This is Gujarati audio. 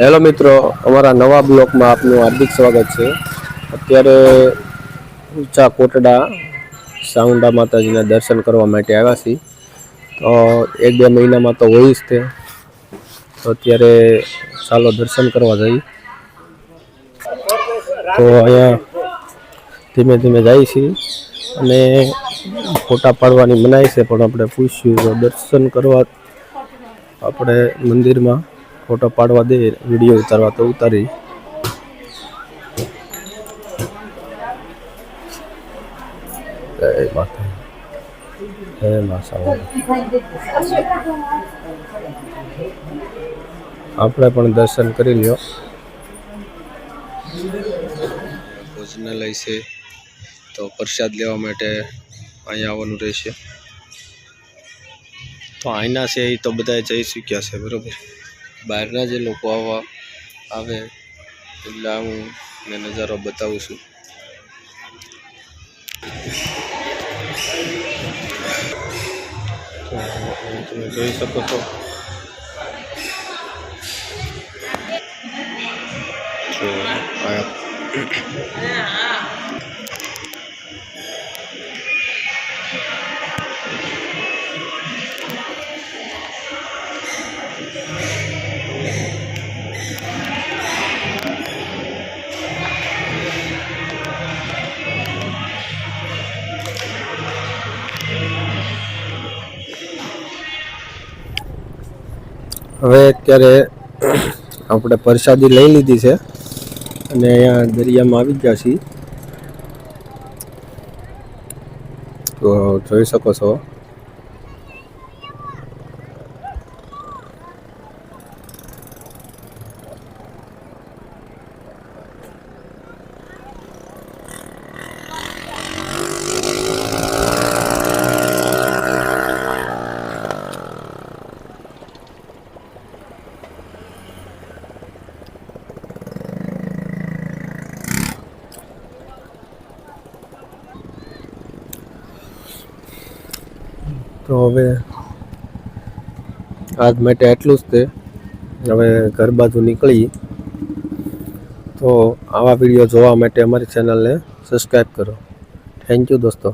હેલો મિત્રો, અમારા નવા બ્લોકમાં આપનું હાર્દિક સ્વાગત છે. અત્યારે ઊંચા કોટડા સાઉન્ડા માતાજીના દર્શન કરવા માટે આવ્યા છીએ. તો એક બે મહિનામાં તો હોય જ તે. તો અત્યારે ચાલો દર્શન કરવા જઈએ. તો અહીંયા ધીમે ધીમે જાય છીએ અને ફોટા પાડવાની મનાય છે, પણ આપણે પૂછ્યું તો દર્શન કરવા આપણે મંદિરમાં ફોટો પાડવા દે, વીડિયો ઉતારવા તો ઉતારી. જય માતા જય મા આપણે પણ દર્શન કરી લ્યો. ભોજનાલય છે. તો પ્રસાદ લેવા માટે અહીંયા આવવાનું રહેશે. તો અહીંના છે એ તો બધા જઈ ચૂક્યા છે, બરોબર? બહારના જે લોકો આવવા આવે એટલે હું ને નજારો બતાવું છું. તમે જોઈ શકો છો. તો હવે અત્યારે આપણે પ્રસાદી લઈ લીધી છે અને અહીંયા દરિયામાં આવી ગયા છીએ. તો જોઈ શકો છો. તો હવે આજ માટે એટલું જ તે. હવે ઘર બાજુ નીકળી તો આવા વીડિયો જોવા માટે અમારી ચેનલને સબસ્ક્રાઈબ કરો. થેન્ક યુ દોસ્તો.